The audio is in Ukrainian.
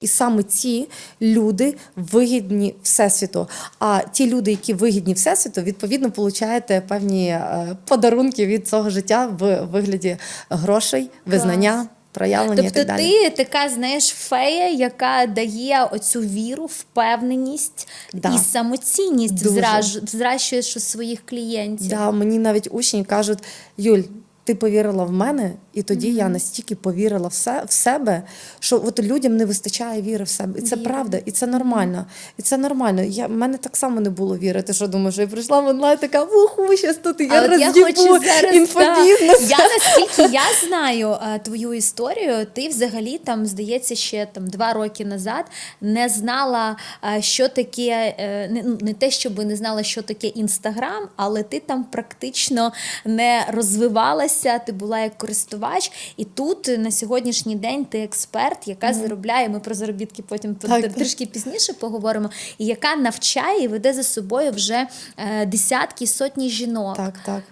І саме ці люди вигідні всесвіту. А ті люди, які вигідні всесвіту, відповідно получаєте певні е, подарунки від цього життя в вигляді грошей, визнання, проявлення і Тобто так далі. ти така, знаєш, фея, яка дає оцю віру, впевненість Да. і самоцінність, Дуже. взраж, взращуєш у своїх клієнтів. Да, мені навіть учні кажуть: Юль, ти повірила в мене, і тоді я настільки повірила в, се, в себе, що от людям не вистачає віри в себе. І це Віри. правда, і це нормально. І це нормально. Я, в мене так само не було віри. Ти що думаєш, що я прийшла в онлайн, така уху, щас тут я А я роз'їбу інфобізнес. да. Я наскільки я знаю е, твою історію, ти взагалі там здається ще там два роки назад не знала, е, що таке е, не, ну, не те, щоб не знала, що таке інстаграм, але ти там практично не розвивалася. Ти була як користувач, і тут е, на сьогоднішній день ти експерт, яка заробляє. Ми про заробітки потім Так, так. трішки пізніше поговоримо, і яка навчає і веде за собою вже е, десятки сотні жінок. Так, так.